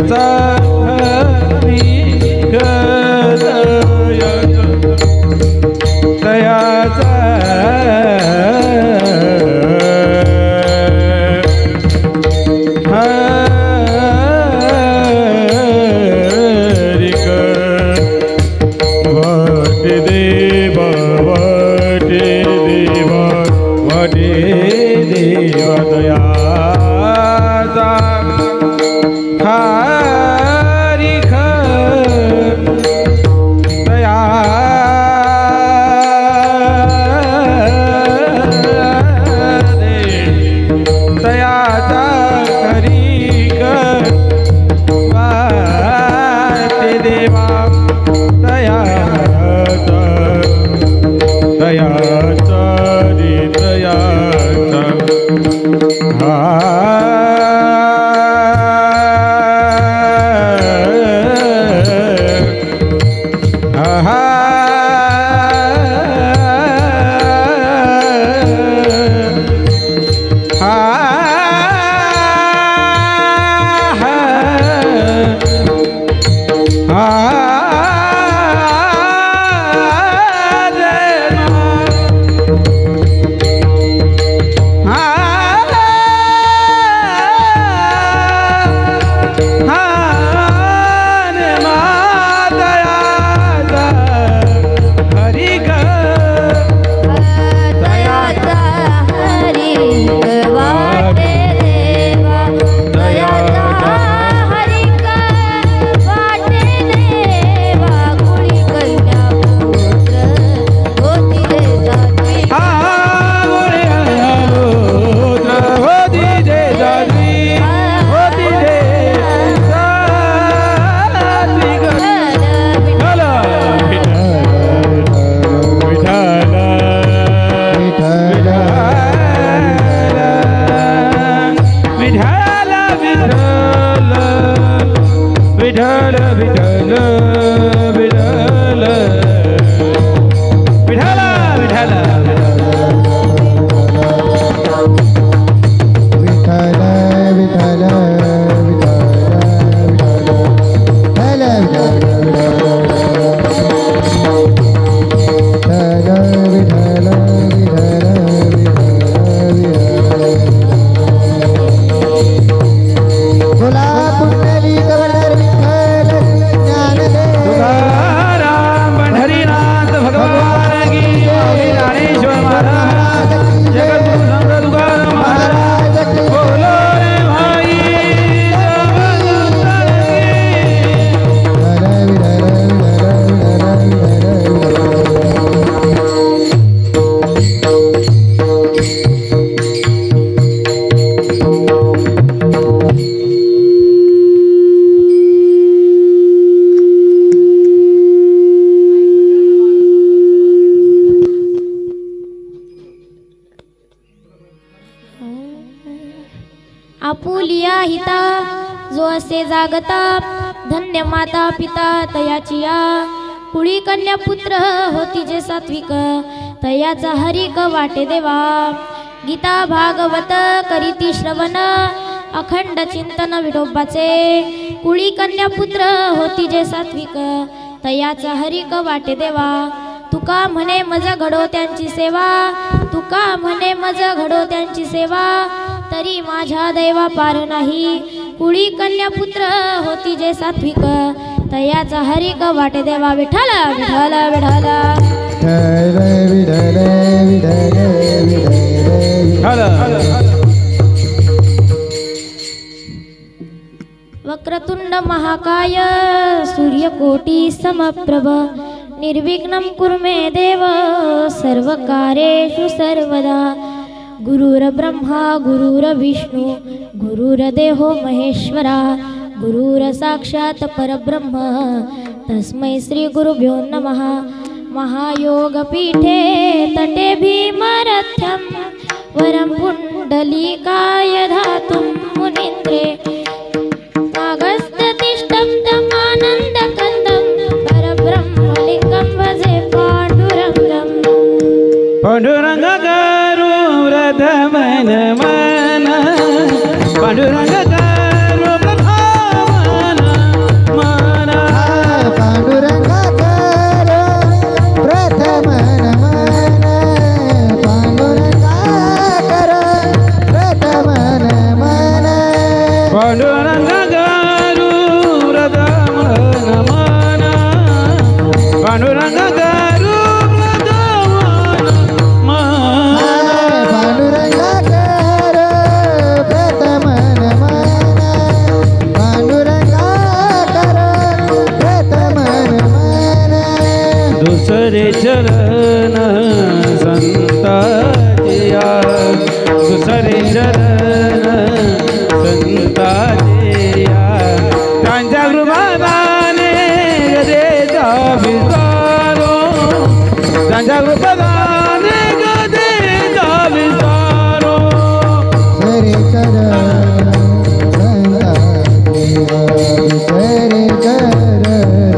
carta. রাজা Apulia हिता जो असे जागता धन्य माता पिता तयाचिया. कुळी कन्या पुत्र होती जे सात्विक तयाचा हरिक वाटे देवा. गीता भागवत करीती श्रवण अखंड चिंतन विडोबाचे. कुळी कन्या पुत्र होती जे सात्विक तयाचा हरिक वाटे देवा. तुका म्हणे मज घडो त्यांची सेवा तुका म्हणे मज घडो त्यांची सेवा. तरी माझ्या दैवा पार नाही. कुळी कन्या पुत्र होती जे सात्विक. तयाचा हरिक वाटे देवा विठाला विठाला विठाला विठ्ठल विठ्ठल विठ्ठल. वक्रतुंड महाकाय सूर्यकोटी समप्रभ. निर्विघ्नं कुर्मे देव सर्वकारेषु सर्वदा. गुरुर्ब्रह्मा गुरुर्विष्णु गुरुर्देहो महेश्वरा गुरुर्साक्षात् परब्रह्म. तस्मै श्रीगुरुभ्यो नमः. महायोगपीठे तटे भीमरथ्यं वरं पुण्डलीकाय धातुं मुनीन्द्रे. मन पांडुरंग करू प्रथमन मन. पांडुरंगाकर प्रथम नमन पांडुरंगाकर प्रथम नमन पांडुरंग करू प्रथमन मन पांडुरंग सरे चरण